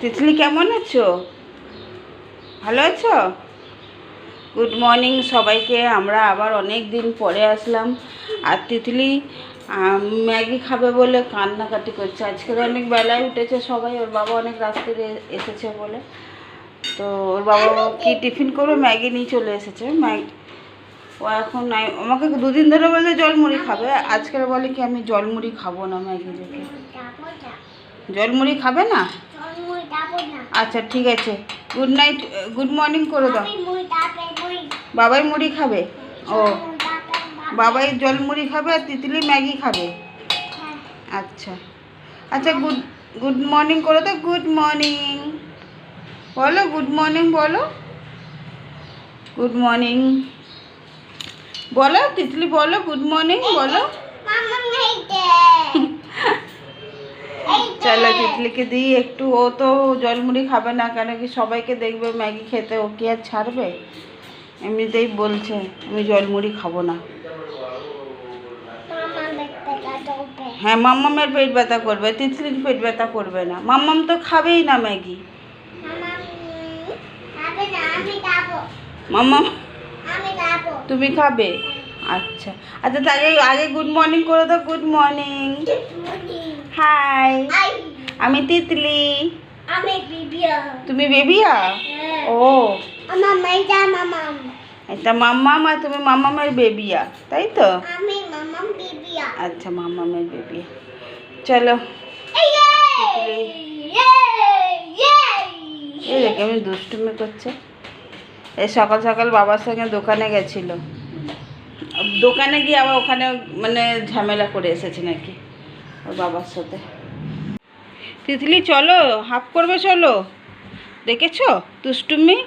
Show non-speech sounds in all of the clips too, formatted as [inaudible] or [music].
তিতলি কেমন আছো? ভালো আছো? গুড মর্নিং সবাইকে আমরা আবার অনেক দিন পরে আসলাম। আর তিতলি ম্যাগি খাবে বলে কান্নাকাটি করছে। আজকের অনেক বেলায় উঠেছে সবাই ওর বাবা অনেক রাত্রে এসেছে বলে। তো ওর বাবা কি টিফিন করবে? ম্যাগি নিয়ে চলে এসেছে। ম্যাগি ও এখন আমাকে দুদিন ধরে বলে জলমুড়ি খাবে। আজকের বলে কি আমি জলমুড়ি খাব না ম্যাগি দেখে? জলমুড়ি খাবে না? আচ্ছা ঠিক আছে। গুড নাইট গুড মর্নিং করে দাও। বাবাই মুড়ি খাবে? ও। বাবাই জল মুড়ি। খাবে আর তিতলি ম্যাগি খাবে? আচ্ছা। আচ্ছা গুড গুড মর্নিং করে দাও। গুড মর্নিং বলো গুড মর্নিং বলো। গুড মর্নিং বলো তিতলি বলো গুড মর্নিং বলো। [laughs] চলো তিতলিকে দিই একটু। ও তো জলমুড়ি খাবে না কেন কি সবাইকে দেখবে ম্যাগি খেতে। ও কি আর ছাড়বে? এমনিতেই বলছে আমি জলমুড়ি খাব না। হ্যাঁ মাম্মামের পেট ব্যথা করবে তিতলির পেট ব্যথা করবে না। মাম্মাম তো খাবেই না ম্যাগি। মাম্মাম তুমি খাবে? আচ্ছা। আচ্ছা তাহলে আগে গুড মর্নিং করে দাও গুড মর্নিং হাই আমি তিতলি। আমি বিবিয়া। তুমি বেবিয়া? ও। আমার মাইজা মামাম। এটা মাম্মাম আর তুমি মাম্মামের বেবিয়া তাই তো? আমি মামাম বিবিয়া। আচ্ছা মাম্মামের বেবিয়া। চলো। এই দেখে আমি দুষ্টুমি করছে। এই সকাল সকাল বাবার সঙ্গে দোকানে গেছিল। দোকানে গিয়ে আবার ওখানে মানে ঝামেলা করে এসেছে নাকি? ওর বাবার সাথে। তিতলি, চলো, হাফ করবে, চলো। দেখেছ? দুষ্টুমি?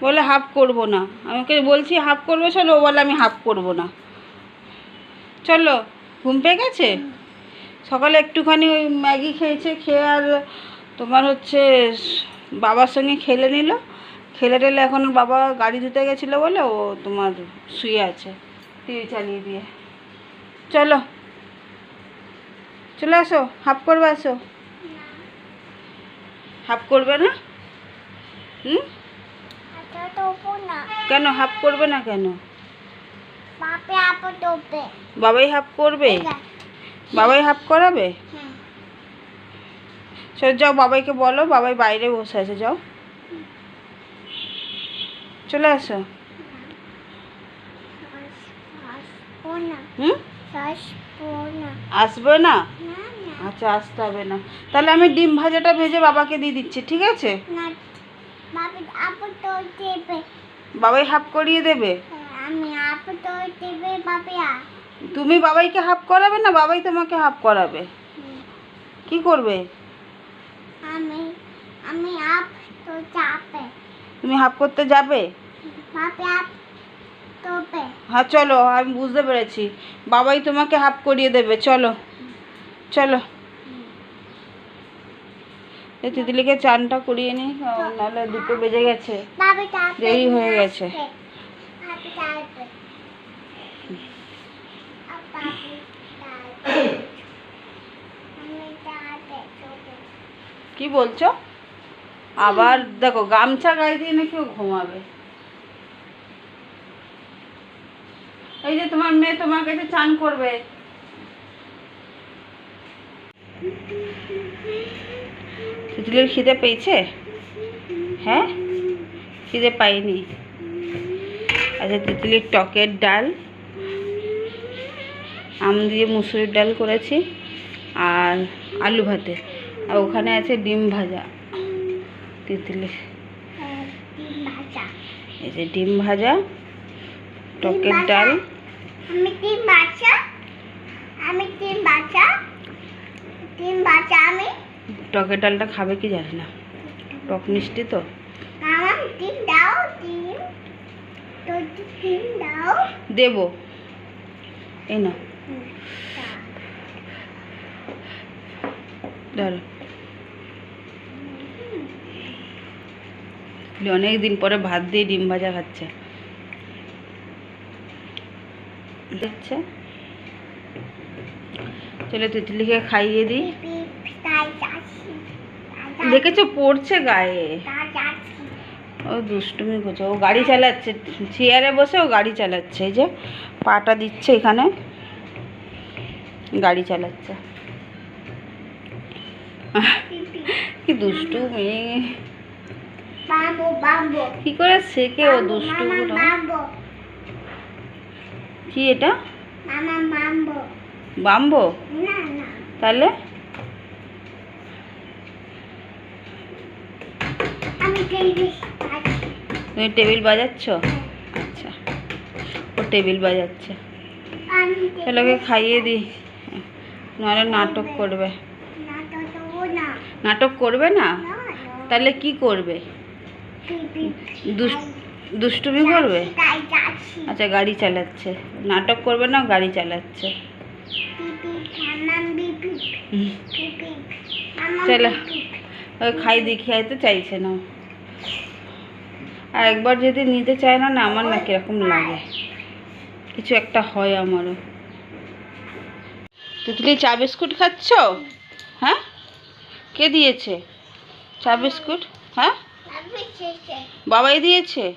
বলে হাফ করব না। আমাকে বলছি, হাফ করবে, চলো। ও বলে, আমি হাফ করব না। চলো, ঘুম পেয়ে গেছে? সকালে একটুখানি ওই ম্যাগি খেয়েছে, খেয়ে আর তোমার হচ্ছে বাবার সঙ্গে খেলে নিল। খেলে টেলে এখন বাবা গাড়ি ধুতে গেছিল বলে ও তোমার শুয়ে আছে। টিভি চালিয়ে দিয়ে। চলো। চলে আসো, হাফ করবে, আসো। হাফ করবে না? হুম? কেন হাফ করবে না কেন? বাবাই হাফ করবে? বাবাই হাফ করাবে? চল যাও, বাবাইকে বলো, বাবাই বাইরে বসে আছে, যাও। চলে আসো। হুম? আসবে না আচ্ছা আসতে হবে না। তাহলে আমি ডিম ভাজাটা ভেজে বাবাকে দিয়ে দিচ্ছি ঠিক আছে? বাবাই হাফ করিয়ে দেবে? আ। তুমি বাবাইকে হাফ করাবে না বাবাই তোমাকে হাফ করাবে? কি করবে? আমি আমি আপ তো তুমি হাফ করতে যাবে? টোপে হ্যাঁ চলো আমি বুঝতে পেরেছি। বাবাই তোমাকে হাফ করিয়ে দেবে চলো। চলো। তিতলিকে চানটা করিয়ে নি নাহলে দুটো বেজে গেছে। দেরি হয়ে গেছে। কি বলছো? আবার দেখো গামছা গায়ে দিয়ে নাকি ও ঘুমাবে। এই যে তোমার মেয়ে তোমার কাছে চান করবে। তিতলির খিদে পেয়েছে? হ্যাঁ? খিদে পাইনি। আচ্ছা তিতলির টকের ডাল আম দিয়ে মুসুরির ডাল করেছি আর আলু ভাতে। আর ওখানে আছে ডিম ভাজা তিতলি। এই যে ডিম ভাজা টকের ডাল আমি তিন বাচ্চা। আমি তিন বাচ্চা। তিন বাচ্চা আমি। টকের ডালটা খাবে কি জানি না। টক মিষ্টি তো। আমার তিন দাও তিন তো দাও। দেবো। এই না ধরো। অনেক দিন পরে ভাত দিয়ে ডিম ভাজা খাচ্ছে। দেখছে। চলো তিতলিকে খাইয়ে দিই। দেখেছ? পড়ছে গায়ে। ও দুষ্টুমি করছে। ও গাড়ি চালাচ্ছে। চেয়ারে বসে ও গাড়ি চালাচ্ছে। এই যে পাটা দিচ্ছে এখানে। গাড়ি চালাচ্ছে। কি দুষ্টু মেয়ে বাবু বাবু কি করে শেখে ও দুষ্টু কি এটা? বাম্বো। তাহলে? তুমি টেবিল বাজাচ্ছ? আচ্ছা। ও টেবিল বাজাচ্ছে। ছেলেকে খাইয়ে দিই। নাহলে নাটক করবে। নাটক করবে না? তাহলে কি করবে? দুস- দুষ্টুমি করবে? আচ্ছা গাড়ি চালাচ্ছে। নাটক করবে না গাড়ি চালাচ্ছে? বিপি হুম। চলো। ওই খাই খাইতে চাইছে না। আর একবার যদি নিতে চায় না না আমার না কীরকম লাগে। কিছু একটা হয় আমারও। তিতলি চা বিস্কুট খাচ্ছ? হ্যাঁ? কে দিয়েছে? চা বিস্কুট? হ্যাঁ? বাবাই দিয়েছে?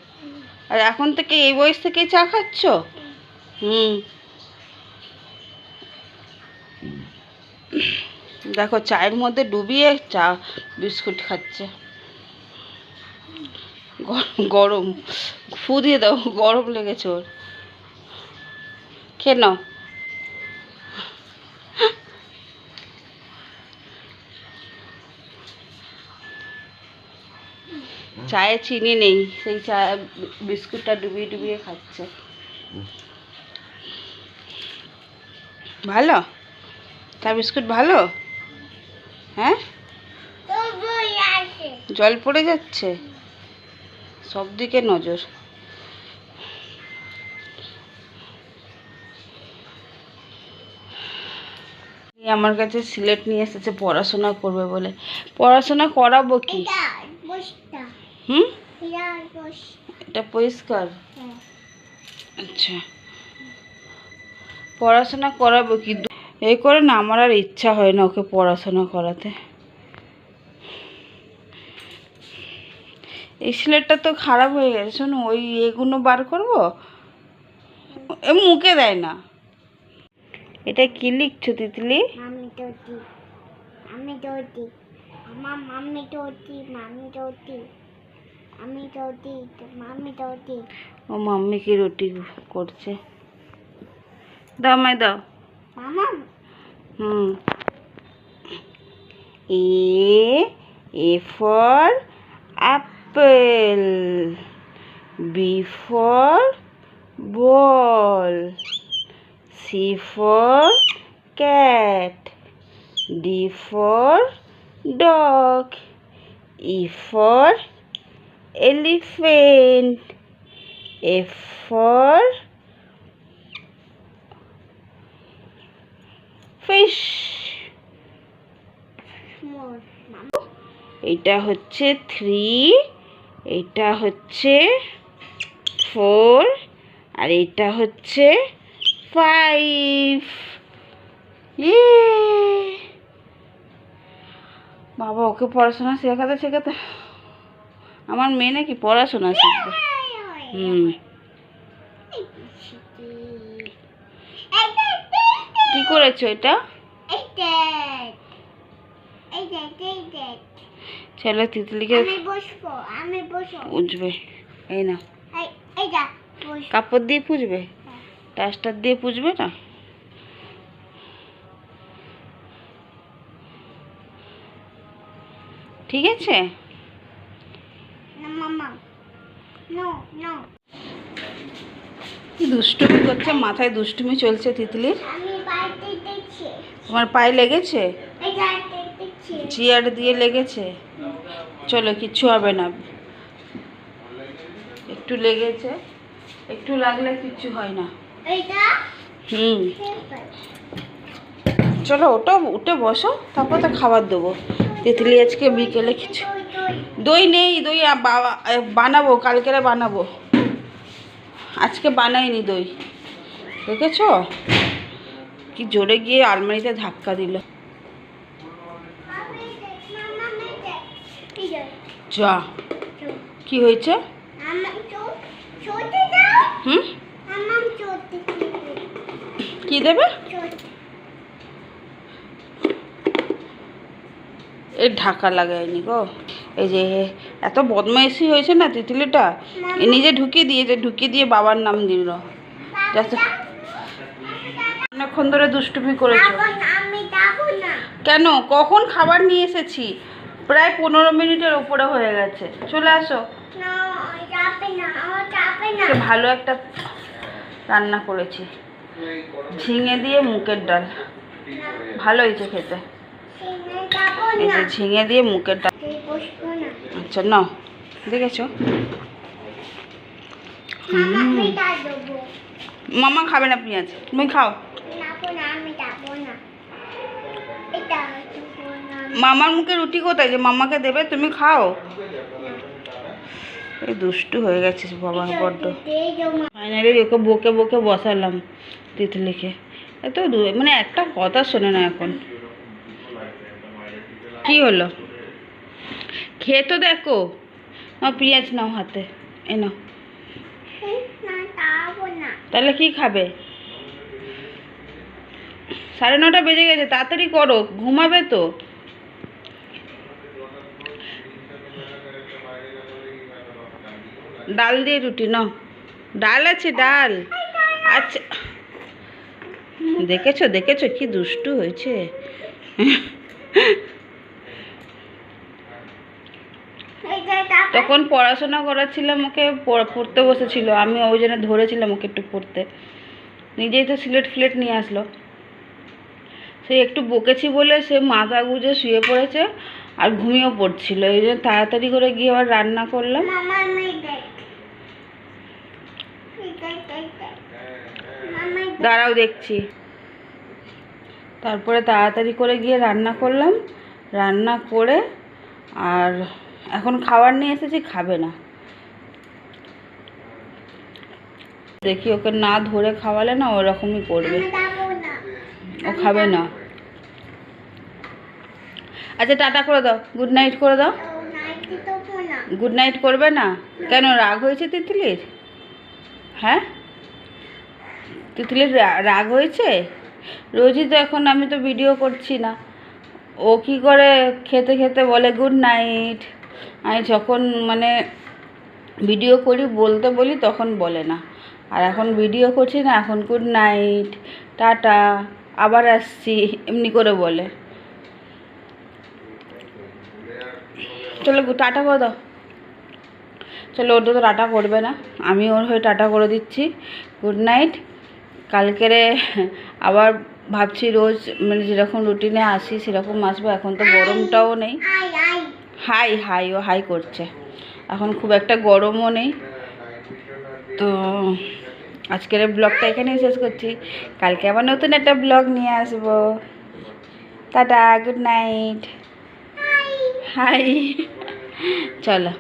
আর এখন থেকে এই বয়স থেকে চা খাচ্ছ? হুম। দেখো, চায়ের মধ্যে ডুবিয়ে চা, বিস্কুট খাচ্ছে। গরম। ফু দিয়ে দাও, গরম লেগেছে ওর। খেয়ে নাও। চায়ে চিনি নেই, সেই চা বিস্কুটটা ডুবিয়ে ডুবিয়ে খাচ্ছে। ভালো? চা বিস্কুট ভালো? হ্যাঁ? জল পড়ে যাচ্ছে? সব দিকে নজর। আমার কাছে সিলেট নিয়ে এসেছে, পড়াশোনা করবে বলে। পড়াশোনা করাবো কি? হুম? এটা পরিষ্কার? হ্যাঁ। আচ্ছা। পড়াশোনা করাবো কি? এ করে না আমার আর ইচ্ছা হয় না ওকে পড়াশোনা করাতে। এই সিলেটটা তো খারাপ হয়ে গেছে শোনো ওই এগুলো বার করব? এ মুখে দেয় না। এটা কি লিখছো তিতলি? মামি আমি তোটি মামি তোটি আমি তোটি মামি তোটি ও মাম্মি কি রুটি করছে? দাও মাই দাও। মামা? হুম। A A for apple B for ball C for cat D for dog E for elephant. F for fish. এটা হচ্ছে থ্রি এটা হচ্ছে ফোর আর এটা হচ্ছে ফাইভ বাবা, ওকে পড়াশোনা শেখাতে শেখাতে। আমার মেয়ে নাকি পড়াশোনা শিখবে। হুম। কি করেছ এটা? ছেলে তিতলিকে পুজবে। এই না কাপড় দিয়ে পুজবে? ডাস্টার দিয়ে পুজবে না? ঠিক আছে না মামা দুষ্টুমি করছে? মাথায় দুষ্টুমি চলছে তিতলির? তোমার পায়ে লেগেছে? চেয়ার দিয়ে লেগেছে? চলো কিচ্ছু হবে না। একটু লেগেছে, একটু লাগলে কিচ্ছু হয় না। হুম। চলো ওটা উঠে বসো, তারপর তো খাবার দেবো। তিতলি আজকে বিকেলে কিছু দই নেই দই বানাবো কালকেরে বানাবো। আজকে বানাইনি দই। দেখেছ? কি জোরে গিয়ে আলমারিতে ধাক্কা দিল। যে। কি হয়েছে। হুম? কি দেবে? এই ঢাকা লাগায়নি গো। এই যে এত বদমাইশি হয়েছে না তিতলিটা? এ নিজে ঢুকিয়ে দিয়েছে ঢুকিয়ে দিয়ে বাবার নাম দিল। অনেকক্ষণ ধরে দুষ্টুমি করেছ। কেন? কখন খাবার নিয়ে এসেছি? প্রায় পনেরো মিনিটের ওপরে হয়ে গেছে। চলে আসো। ভালো একটা রান্না করেছি। ঝিঙে দিয়ে মুগের ডাল। ভালো হয়েছে খেতে। এই যে ঝিঙে দিয়ে মুগের ডাল। না। আচ্ছা নাও দেখেছ? মামা খাবে না পেঁয়াজ। তুমি খাও। না না না। মামার মুখে রুটি কোথায়? যে মামাকে দেবে তুমি খাও। এই দুষ্টু হয়ে গেছিস বাবা বড্ড। ফাইনালি ওকে বকে বকে বসালাম তিতলিকে। এত দু- মানে একটা কথা শোনে না এখন। কি হলো? খেয়ে তো দেখো। নাও পেঁয়াজ নাও হাতে, এ নাও। না যাব না তাহলে কি খাবে? সাড়ে নটা বেজে গেছে, তাড়াতাড়ি করো, ঘুমাবে তো। ডাল দিয়ে রুটি, নাও। ডাল আছে, ডাল। আচ্ছা। দেখেছ দেখেছ, কি দুষ্টু হয়েছে এইটা যাব তখন পড়াশোনা করাচ্ছিলাম ওকে পড়- পড়তে বসেছিল। আমি ওই জন্য ধরেছিলাম ওকে একটু পড়তে। নিজেই তো সিলেট ফিলেট নিয়ে আসলো। সে একটু বকেছি বলে সে মাথা গুজে শুয়ে পড়েছে আর ঘুমিয়েও পড়ছিল। এই জন্য তাড়াতাড়ি করে গিয়ে আবার রান্না করলাম। দাঁড়াও দেখছি। তারপরে তাড়াতাড়ি করে গিয়ে রান্না করলাম। রান্না করে আর এখন খাবার নিয়ে এসেছি খাবে না। দেখি ওকে না ধরে খাওয়ালে না ওরকমই করবে। ও খাবে না। আচ্ছা টাটা করে দাও। গুড নাইট করে দাও। গুড নাইট করবে না? কেন রাগ হয়েছে তিতলির? হ্যাঁ? তিতলির রাগ হয়েছে? রোজই তো এখন আমি তো ভিডিও করছি না। ও কি করে খেতে খেতে বলে গুড নাইট আমি যখন মানে ভিডিও করি, বলতে বলি, তখন বলে না। আর এখন ভিডিও করছি না, এখন গুড নাইট টাটা, আবার আসছি, এমনি করে বলে। চলো টাটা করে দাও। চলো ওটা তো টাটা করবে না। আমি ওর হয়ে টাটা করে দিচ্ছি। গুড নাইট কালকেরে আবার ভাবছি রোজ মানে যেরকম রুটিনে আসি, সেরকম আসব। এখন তো গরমটাও নেই। হাই হাই ও হাই করছে। এখন খুব একটা গরমও নেই। তো আজকের ব্লগটা এখানেই শেষ করছি। কালকে আবার নতুন একটা ব্লগ নিয়ে আসব। Tata, good night. হাই। চলো।